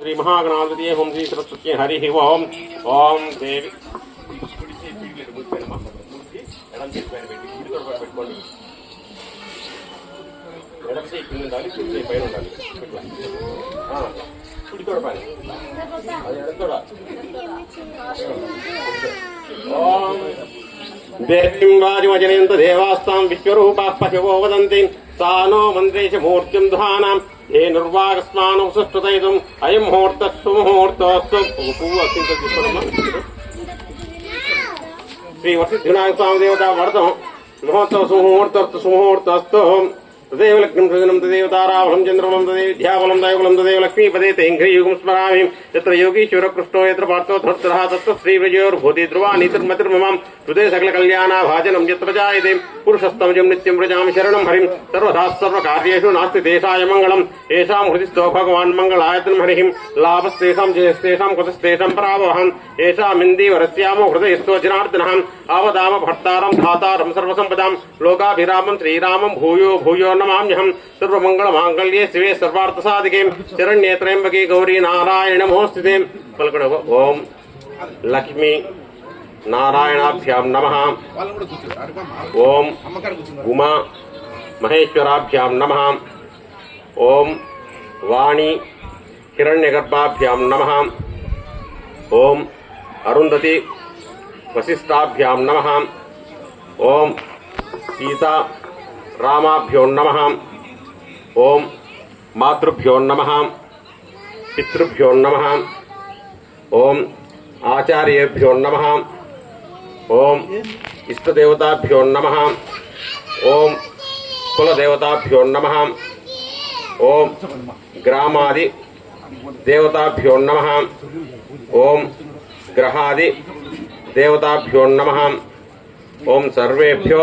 శ్రీ మహాగణాధిపతి ఓం శ్రీ సరస్వతి హరి ఓం ఓం దేవి పెట్టుకోండి ఎడమ చేయి కింద ఉండాలి కుడి చేయి పైన ఉండాలి ఆ, కుడి తోడ పైన అది ఎడమ తోడ ఓం దేవీం వాజిమజనయంత దేవాస్తాం విశ్వరూపాः పశవో వదంతి స్థానో మంత్రేష మూర్తిం ధానాం ఏ నిర్వాగస్మానం సుష్టుతైతం అయం ముహూర్త సుముహూర్తోస్తు పువ్వు అత్యంత తీసుకురమ్మా శ్రీ వసతి వినాయక స్వామి దేవత వడతం ముహూర్త సుముహూర్తస్తు సుముహూర్తస్తు तदेव लग्नम् तदेव ताराफलं चन्द्रफलं तदेव विद्याफलं दयफलं तदेव लक्ष्मीपदे तेङ्घ्रियुगं स्मरामि। यत्र योगीश्वरकृष्णो यत्र पार्थो धर्तरः तत्र श्रीव्रजयोर्भूति ध्रुवा सकल कल्याणा भाजनम यत्र जायते। पुरुषस्तमजं नित्यं व्रजामि शरणं हरिं। सर्वदा सर्वकार्येषु नास्ति देशाय मङ्गलम्। येषां हृदि स्तो भगवान् मङ्गलायतनं हरिः लाभस्तेषां जयस्तेषां कृतस्तेषां परावहम् येषामिन्दीवरस्यामो हृदयस्तो जनार्दनः आवदाम भर्तारं धातारं सर्वसम्पदां लोकाभिरामं श्रीरामं भूयो भूयो प्रणमाम्यहम् सर्वमङ्गलमाङ्गल्ये शिवे सर्वार्थसाधिके शरण्ये त्र्यम्बके गौरी नारायणमोऽस्तिते पलकड ओम लक्ष्मी नारायणाभ्यां नमः। ॐ उमा महेश्वराभ्यां नमः। ॐ वाणी हिरण्यगर्भाभ्यां नमः। ॐ अरुंधति वसिष्ठाभ्यां नमः। ॐ सीता రామాభ్యో నమ ఓం మాతృభ్యో నమ పితృభ్యో నమ ఓం ఆచార్యేభ్యో నమ ఓం ఇష్టదేవతాభ్యో నమ ఓం కులదేవతాభ్యో నమ ఓం గ్రామాది దేవతాభ్యో నమ ఓం గ్రహాది దేవతాభ్యో నమ ఓం సర్వేభ్యో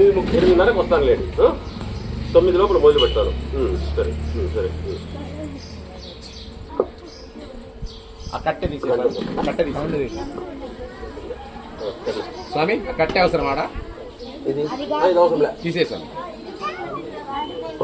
ఎనిమిది ముప్పై ఎనిమిదిన్నరకు వస్తాను లేదు తొమ్మిది లోపల మొదలు పెడతారు. సరే సరే కట్టె కట్టె స్వామి కట్టే అవసరం ఆడా తీసేసాను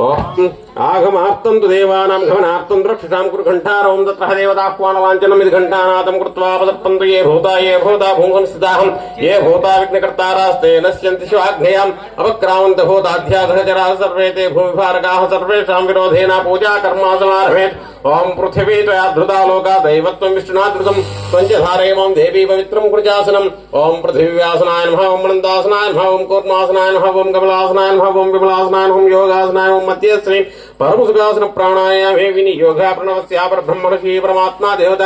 ఓకే. आगमाप्तम् तु देवानाम् गमनाप्तम् द्रक्षिताम् कुरु घण्टारवम् तत्रः देवताह्वानवाञ्चनम् इति घण्टानाथम् कृत्वा पदर्पन्तु ये भूता ये भूता भूंसंस्थिताहम् ये भूता विघ्नकर्तारास्ते नश्यन्ति शिवाग्नयाम्। अपक्रामन्त भूताध्यासहचराः सर्वे ते भूमिभारकाः सर्वेषाम् विरोधेन पूजा कर्मा समारभेत् ओम् पृथिवी त्वया धृता लोका दैवत्वम् विष्णुना धृतम् त्वम् च धारय माम् देवी पवित्रम् कृचासनम् ओम् पृथिव्यासनाय नमः ओम् मनन्दासनाय नमः ओम् कूर्मासनाय नमः ओम् कमलासनाय नमः ओम् विमलासनाय नमः योगासनाय ओम् मध्यस्त्री పరమసుఖాసన ప్రాణాయామే వినియోగ ప్రణవస్యాపర బ్రహ్మణశీ పరమాత్మా దేవత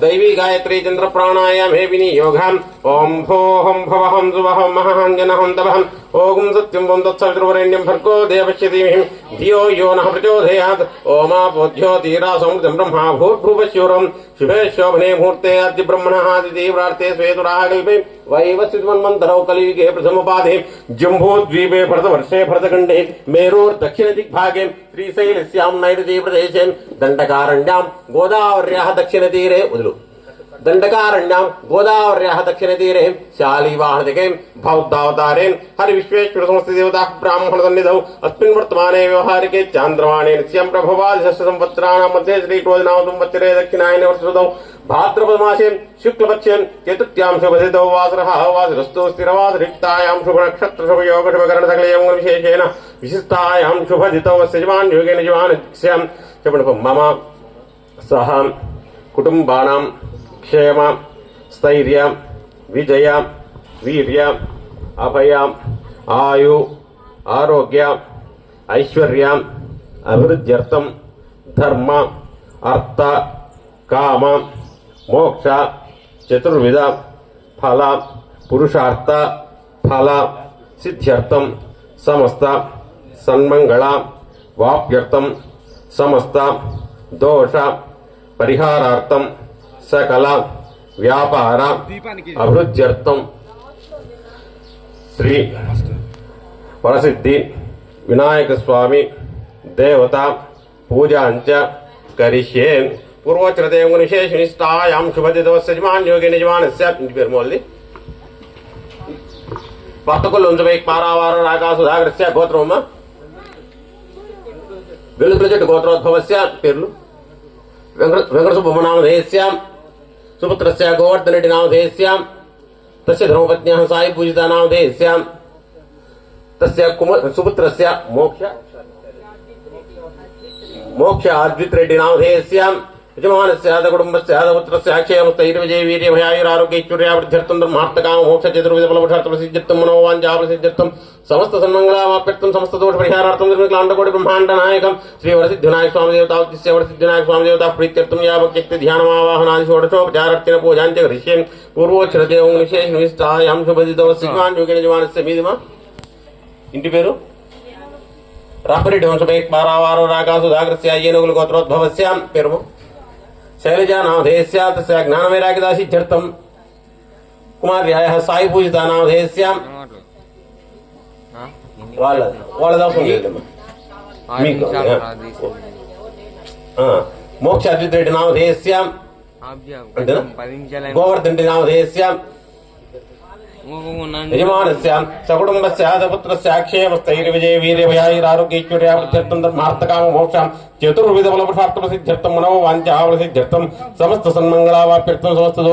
దైవీ గాయత్రీ చంద్ర ప్రాణాయామే వినియోగం ఓం భోహం భవహం సువహం మహహం జనహం తవహం ओम सत्यम ओम तत्सवितुर्वरेण्यं भर्गो देवश्यतिमिहिं धियो यो नः प्रचोदयात्। ओमापोध्यो धीरा समुद्रं ब्रह्मा भूर्भुवश्यूरम् शुभे शोभने मुहूर्ते अद्यब्रह्मणः आदितीव्रार्थे स्वेतुरागल्पे वैवस्वितमन्वन्तरौ कलियुगे प्रथमपादे जम्बूद्वीपे भरतवर्षे भरतखण्डे। मेरोर्दक्षिणदिग्भागे श्रीशैलस्यां नैऋतीप्रदेशेन् दण्डकारण्यां गोदावर्याः दक्षिणतीरे उदलु। दंडकारण्यम गोदावरी दक्षिण तीर शालीवाहन दण्डकारण्याम् गोदावर्याः दक्षिणतीरेम् शालीवाहनदिकेम् भौद्धावतारेण हरिविश्वेश्वरसंस्थिदेवताः व्यवहार के वर्तमाने व्यवहारिके प्रभवाद संवत्सरा मध्य श्री श्रीक्रोधनाम संवत्सरे दक्षिणायने वर्षद भाद्रपदमासे शुक्लपक्षे चतुर्थ्यां शुभसितौ वासरः वासरस्तु स्थिरवासरिक्तायां शुभनक्षत्रशुभयोगशुभकरणसकलयोगविशेषेण विशिष्टायां शुभजितौ यजमान् योगेन यजमान् मम सह कुटुम्बानां క్షేమ స్థైర్య విజయ వీర్య అభయ ఆయు ఆరోగ్య ఐశ్వర్య అభివృద్ధ్యర్థం ధర్మ అర్థ కామ మోక్ష చతుర్విధ ఫల పురుషార్థ ఫల సిద్ధ్యర్థం సమస్త సన్మంగళ వాప్యర్థం సమస్త దోష పరిహారార్థం సకల వ్యాపార అభివృద్ధ్యర్థం. శ్రీ వరసిద్ధి వినాయక స్వామి దేవత పూజాంచ కరిష్యే. పూర్వోత్తర దేవ విశేష నిష్ఠాయాం శుభదిదవస్య యజమాన్ యోగి నిజమానస్య ఇంటి పేరు మోల్ది పట్టకులు ఉంచబై పారావార రాగా సుధాకరస్య గోత్రమమ్మ. వెలుతుల చెట్టు గోత్రోద్భవస్య పేర్లు. వెంకట వెంకట సుబ్బనామధేయస్య సుపుత్రస్య सुपुत्र सुपुत्रस्य गोवर्धनडिनावधेयस्यां तस्य साई पूजिता पूजितानावधेयस्यां तस्य सुपुत्रस्य मोक्ष मोक्ष आद्वित्रेड्डिनावधेयस्यां యజమానస్యాద కుటుంబస్యాద పుత్రస్యాక్షేమస్థైర్విజయ వీర్యభయాయురారోగ్యైశ్వర్యాభివృద్ధ్యర్థం ధర్మార్థకామోక్షజతుర్విదఫలభుషార్థం మనోవాంజాభసిద్ధ్యర్థం సమస్త సన్మంగళామాప్యర్థం సమస్త దోష పరిహారార్థం నిర్మిక్లాండకోటి బ్రహ్మాండ నాయకం శ్రీ వరసిద్ధినాయక స్వామి దేవతావతిస్య వరసిద్ధినాయక స్వామి దేవతా ప్రీత్యర్థం యావక్యక్తి ధ్యానమావాహనాది షోడశోపచారార్థిన పూజాంత్య హృష్యం పూర్వోక్షరతే ఓం నిశేష నిష్టాయాం శుభదితో శ్రీమాన్ యజమానస్య మీదిమా. ఇంటి పేరు? రాపిరెడ్డి వంశమే పారావారు రాగా సుధాకృత్య ఏనుగులు గోత్రోద్భవస్య. పేరుము శైలజా నామధేయస్య తస్య జ్ఞానవైరాగ్యదాసిత్యర్థం కుమార్యాయ సాయి పూజిత నామధేయస్య వాళ్ళ వాళ్ళ అవసరం లేదమ్మా మీకు ఆ, మోక్ష అద్విత రెడ్డి నామధేయస్య అంతేనా పది నిమిషాలు గోవర్ధన్ రెడ్డి నామధేయస్య యజమానస్య సకుటుంబస్య పుత్రస్య అక్షయమస్తైర్విజయ వీర్యభయాయిరారోగ్యైశ్వర్యావృద్ధ్యర్థం ధర్మార్థకామ మోక్షం. చతుర్విధ ఫలపురుషార్థ ప్రసిద్ధ్యర్థం మనో వాంఛావసిద్ధ్యర్థం సమస్త సన్మంగళావాప్యర్థం సమస్త